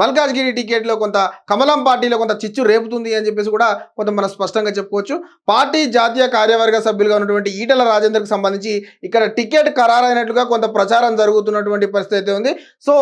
మల్కాజ్గిరి టికెట్లో కొంత కమలం పార్టీలో కొంత చిచ్చు రేపుతుంది అని చెప్పేసి కూడా కొంత మనం స్పష్టంగా చెప్పుకోవచ్చు. పార్టీ జాతీయ కార్యవర్గ సభ్యులుగా ఉన్నటువంటి ఈటల రాజేందర్కి సంబంధించి ఇక్కడ టికెట్ ఖరారైనట్లుగా కొంత ప్రచారం జరుగుతున్నటువంటి పరిస్థితి అయితే ఉంది. సో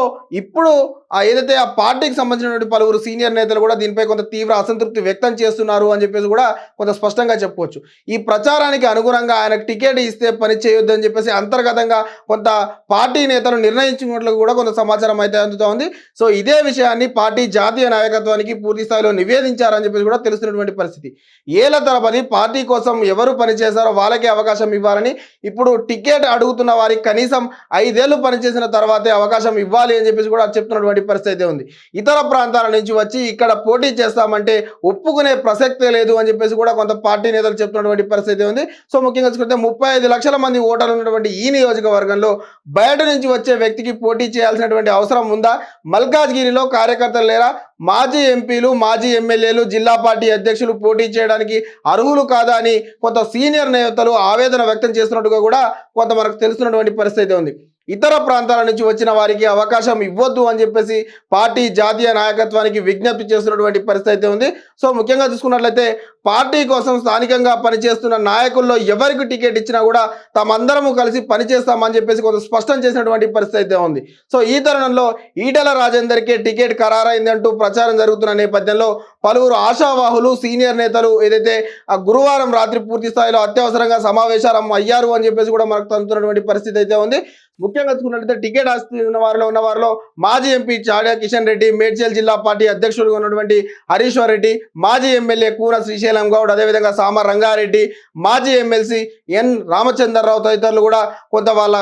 ఇప్పుడు ఆ ఏదైతే ఆ పార్టీకి సంబంధించినటువంటి పలువురు సీనియర్ నేతలు కూడా దీనిపై కొంత తీవ్ర అసంతృప్తి వ్యక్తం చేస్తున్నారు అని చెప్పేసి కూడా కొంత స్పష్టంగా చెప్పుకోవచ్చు. ఈ ప్రచారానికి అనుగుణంగా ఆయనకు టికెట్ ఇస్తే పని చేయొద్దని చెప్పేసి అంతర్గతంగా కొంత పార్టీ నేతలు నిర్ణయించుకున్నట్లు కూడా కొంత సమాచారం అయితే అందుతూ ఉంది. సో ఇదే విషయం విషయాన్ని పార్టీ జాతీయ నాయకత్వానికి పూర్తి స్థాయిలో నివేదించారని చెప్పేసి కూడా తెలుస్తున్నటువంటి పరిస్థితి. ఏళ్ళ తరబడి పార్టీ కోసం ఎవరు పనిచేశారో వాళ్ళకే అవకాశం ఇవ్వాలని ఇప్పుడు టికెట్ అడుగుతున్న వారికి కనీసం ఐదేళ్ళు పనిచేసిన తర్వాతే అవకాశం ఇవ్వాలి అని చెప్పేసి కూడా చెప్తున్నటువంటి పరిస్థితి ఉంది. ఇతర ప్రాంతాల నుంచి వచ్చి ఇక్కడ పోటీ చేస్తామంటే ఒప్పుకునే ప్రసక్తే లేదు అని చెప్పేసి కూడా కొంత పార్టీ నేతలు చెప్తున్నటువంటి పరిస్థితి ఉంది. సో ముఖ్యంగా చూసుకుంటే ముప్పై ఐదు లక్షల మంది ఓటర్లు ఉన్నటువంటి ఈ నియోజకవర్గంలో బయట నుంచి వచ్చే వ్యక్తికి పోటీ చేయాల్సినటువంటి అవసరం ఉందా? మల్కాజ్గిరిలో కార్యకర్తలు లేరా? మాజీ ఎంపీలు మాజీ ఎమ్మెల్యేలు జిల్లా పార్టీ అధ్యక్షులు పోటీ చేయడానికి అర్హులు కాదా అని కొంత సీనియర్ నేతలు ఆవేదన వ్యక్తం చేస్తున్నట్టుగా కూడా కొంత మనకు తెలుస్తున్నటువంటి పరిస్థితి ఉంది. ఇతర ప్రాంతాల నుంచి వచ్చిన వారికి అవకాశం ఇవ్వద్దు అని చెప్పేసి పార్టీ జాతీయ నాయకత్వానికి విజ్ఞప్తి చేస్తున్నటువంటి పరిస్థితి అయితే ఉంది. సో ముఖ్యంగా చూసుకున్నట్లయితే పార్టీ కోసం స్థానికంగా పనిచేస్తున్న నాయకుల్లో ఎవరికి టికెట్ ఇచ్చినా కూడా తామందరము కలిసి పనిచేస్తామని చెప్పేసి కొంత స్పష్టం చేసినటువంటి పరిస్థితి అయితే ఉంది. సో ఈ తరుణంలో ఈటల రాజేందర్కే టికెట్ ఖరారైందంటూ ప్రచారం జరుగుతున్న నేపథ్యంలో పలువురు ఆశావాహులు సీనియర్ నేతలు ఏదైతే ఆ గురువారం రాత్రి పూర్తి స్థాయిలో అత్యవసరంగా సమావేశాలు అయ్యారు అని చెప్పేసి కూడా మనకు అందుతున్నటువంటి పరిస్థితి అయితే ఉంది. ముఖ్యంగా చూసుకున్నట్లయితే టికెట్ ఆస్తి ఉన్న వారిలో ఉన్న వారిలో మాజీ ఎంపీ చాడా కిషన్ రెడ్డి మేడ్చల్ జిల్లా పార్టీ అధ్యక్షుడు ఉన్నటువంటి హరీశ్వర్ రెడ్డి మాజీ ఎమ్మెల్యే కూన శ్రీశైలం గౌడ్ అదేవిధంగా సామ రంగారెడ్డి మాజీ ఎమ్మెల్సీ ఎన్ రామచంద్రరావు తదితరులు కూడా కొంత వాళ్ళ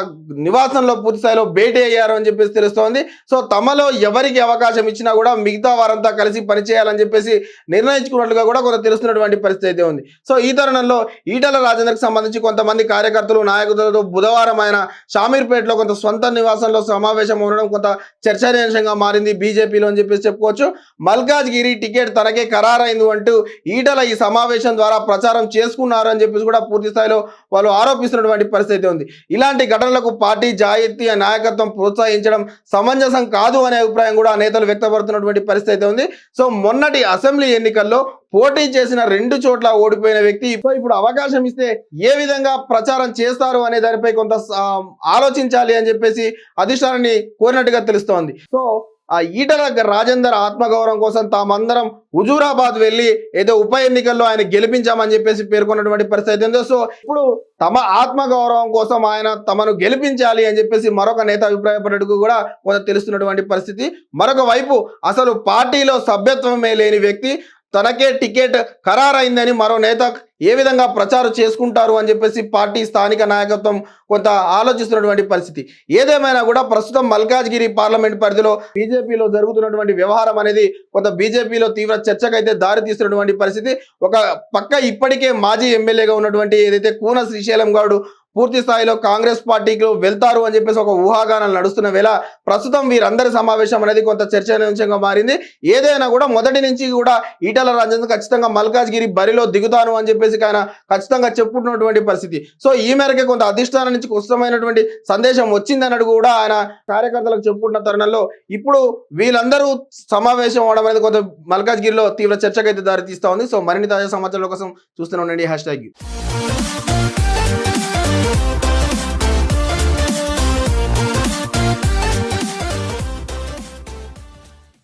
నివాసంలో పూర్తి స్థాయిలో భేటీ అయ్యారు అని చెప్పేసి తెలుస్తోంది. సో తమలో ఎవరికి అవకాశం ఇచ్చినా కూడా మిగతా వారంతా కలిసి పనిచేయాలని చెప్పేసి నిర్ణయించుకున్నట్లుగా కూడా కొంత తెలుస్తున్నటువంటి పరిస్థితి అయితే ఉంది. సో ఈ తరుణంలో ఈటల రాజేంద్రకు సంబంధించి కొంతమంది కార్యకర్తలు నాయకులతో బుధవారం ఆయన షామీర్పేటలో కొంత సొంత నివాసంలో సమావేశం ఉండడం కొంత చర్చనీయాంశంగా మారింది బీజేపీలో అని చెప్పేసి చెప్పుకోవచ్చు. మల్కాజ్గిరి టికెట్ తనకే ఖరారైంది అంటూ ఈటల ఈ సమావేశం ద్వారా ప్రచారం చేసుకున్నారు అని చెప్పేసి కూడా పూర్తి స్థాయిలో వాళ్ళు ఆరోపిస్తున్నటువంటి పరిస్థితి ఉంది. ఇలాంటి ఘటనలకు పార్టీ జాతీయ నాయకత్వం ప్రోత్సహించడం సమంజసం కాదు అనే అభిప్రాయం కూడా నేతలు వ్యక్తపడుతున్నటువంటి పరిస్థితి అయితే ఉంది. సో మొన్నటి అసెంబ్లీ ఎన్నికల్లో పోటీ చేసిన రెండు చోట్ల ఓడిపోయిన వ్యక్తి ఇప్పుడు అవకాశం ఇస్తే ఏ విధంగా ప్రచారం చేస్తారు అనే దానిపై కొంత ఆలోచించాలి అని చెప్పేసి అధిష్టానాన్ని కోరినట్టుగా తెలుస్తోంది. సో ఆ ఈటల రాజేందర్ ఆత్మగౌరవం కోసం తామందరం హుజూరాబాద్ వెళ్ళి ఏదో ఉప ఎన్నికల్లో ఆయన గెలిపించామని చెప్పేసి పేర్కొన్నటువంటి పరిస్థితి ఏందో సో ఇప్పుడు తమ ఆత్మగౌరవం కోసం ఆయన తమను గెలిపించాలి అని చెప్పేసి మరొక నేత అభిప్రాయపడటకు కూడా కొంత తెలుస్తున్నటువంటి పరిస్థితి. మరొక వైపు అసలు పార్టీలో సభ్యత్వమే లేని వ్యక్తి తనకే టికెట్ ఖరారైందని మరో నేత ఏ విధంగా ప్రచారం చేసుకుంటారు అని చెప్పేసి పార్టీ స్థానిక నాయకత్వం కొంత ఆలోచిస్తున్నటువంటి పరిస్థితి. ఏదేమైనా కూడా ప్రస్తుతం మల్కాజ్గిరి పార్లమెంట్ పరిధిలో బీజేపీలో జరుగుతున్నటువంటి వ్యవహారం అనేది కొంత బీజేపీలో తీవ్ర చర్చకైతే దారి తీస్తున్నటువంటి పరిస్థితి. ఒక పక్క ఇప్పటికే మాజీ ఎమ్మెల్యేగా ఉన్నటువంటి ఏదైతే కూన శ్రీశైలం గౌడ్ పూర్తి స్థాయిలో కాంగ్రెస్ పార్టీకి వెళ్తారు అని చెప్పేసి ఒక ఊహాగానాలు నడుస్తున్న వేళ ప్రస్తుతం వీరందరి సమావేశం అనేది కొంత చర్చనీయాంశంగా మారింది. ఏదైనా కూడా మొదటి నుంచి కూడా ఈటల రాజేంద్ర ఖచ్చితంగా మల్కాజ్గిరి బరిలో దిగుతాను అని చెప్పేసి ఆయన ఖచ్చితంగా చెప్పుకున్నటువంటి పరిస్థితి. సో ఈ మేరకే కొంత అధిష్టానం నుంచి కష్టమైనటువంటి సందేశం వచ్చిందన్నట్టు కూడా ఆయన కార్యకర్తలకు చెప్పుకుంటున్న తరుణంలో ఇప్పుడు వీళ్ళందరూ సమావేశం అవడం అనేది కొంత మల్కాజ్గిరిలో తీవ్ర చర్చకైతే దారితీస్తా ఉంది. సో మరిన్ని తాజా సమాచారాల కోసం చూస్తూనే ఉండండి. Hash tag